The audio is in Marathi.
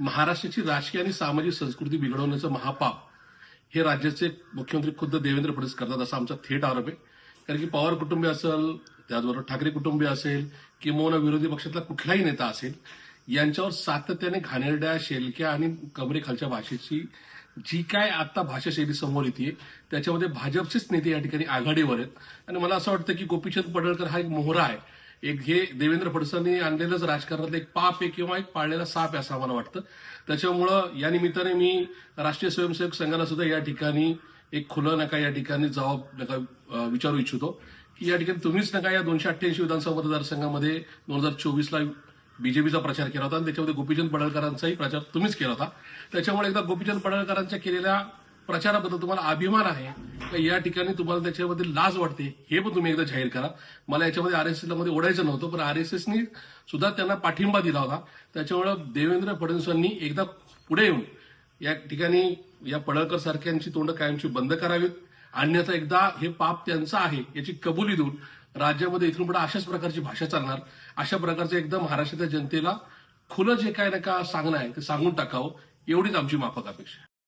महाराष्ट्राची राजकीय आणि सामाजिक संस्कृती बिघडवण्याचं महापाप हे राज्याचे मुख्यमंत्री खुद्द देवेंद्र फडणवीस करतात असा आमचा थेट आरोप आहे. कारण की पवार कुटुंबीय असेल त्याचबरोबर ठाकरे कुटुंबीय असेल किंवा विरोधी पक्षातला कुठलाही नेता असेल यांच्यावर सातत्याने घाणेरड्या शेलक्या आणि कमरेखालच्या भाषेची जी काय आता भाषाशैली समोर येते त्याच्यामध्ये भाजपचेच नेते या ठिकाणी आघाडीवर आहेत. आणि मला असं वाटतं की गोपीचंद पडळकर हा एक मोहरा आहे. एक हे देवेंद्र फडणवीसांनी आणलेलंच राजकारणातलं एक पाप आहे किंवा एक पाळलेला साप आहे असं आम्हाला वाटतं. त्याच्यामुळं या निमित्ताने मी राष्ट्रीय स्वयंसेवक संघाला सुद्धा या ठिकाणी एक खुलं नका या ठिकाणी जबाब नका विचारू इच्छितो. की या ठिकाणी तुम्हीच नका या दोनशे अठ्ठ्याऐंशी विधानसभा मतदारसंघामध्ये दोन हजार चोवीसला बीजेपीचा प्रचार केला होता आणि त्याच्यामध्ये गोपीचंद पडळकरांचाही प्रचार तुम्हीच केला होता. त्याच्यामुळे एकदा गोपीचंद पडळकरांच्या केलेल्या प्रचाराबद्दल तुम्हाला अभिमान आहे का या ठिकाणी तुम्हाला त्याच्याबद्दल लाज वाटते हे पण तुम्ही एकदा जाहीर करा. मला याच्यामध्ये आरएसएसला मध्ये ओढायचं नव्हतं पण आरएसएसनी सुद्धा त्यांना पाठिंबा दिला होता. त्याच्यामुळे देवेंद्र फडणवीसांनी एकदा पुढे येऊन या ठिकाणी या पडळकर सारख्यांची तोंड कायमची बंद करावीत. अन्यथा एकदा हे पाप त्यांचं आहे याची कबुली देऊन राज्यामध्ये इथून पुढे अशाच प्रकारची भाषा चालणार. अशा प्रकारचं एकदा महाराष्ट्राच्या जनतेला खुलं जे काय नका सांगणं आहे ते सांगून टाकावं एवढीच आमची माफक अपेक्षा